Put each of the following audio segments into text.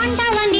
wonder when the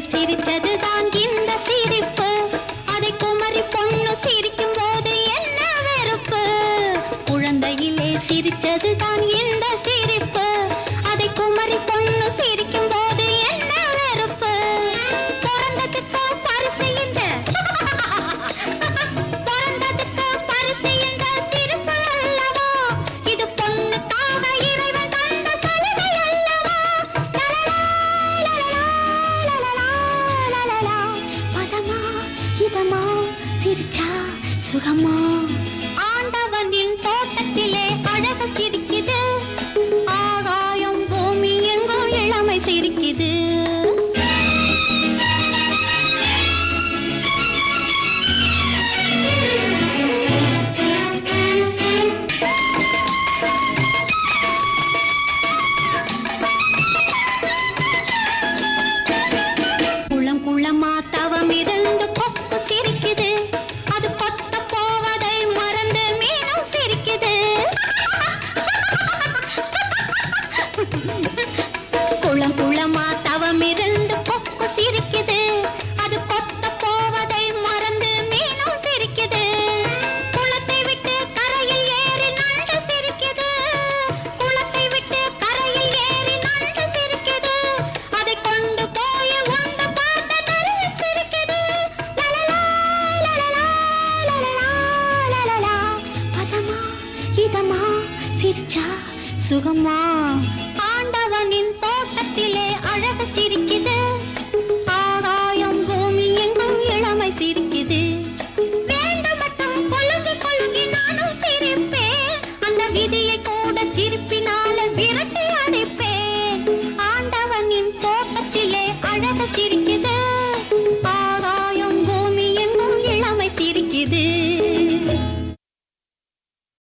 சிரிச்சதுதான் இந்த சிரிப்பு. அதை குமரி பொண்ணு சிரிக்கும் போது என்ன வெறுப்பு? குழந்தையிலே சிரிச்சதுதான் இந்த சிரிச்சா சுகமா இதமா சிரிச்சா சுகமா? ஆண்டவனின் தோட்டத்திலே அழகு சிரிக்குது. ஆகாயம் பூமி எங்கும் இளமை சிரிக்குது. வேண்டுமட்டும் கொழுகி கொழுகி அந்த விதியை கூட சிரிப்பினால விரட்டி அடிப்பேன்.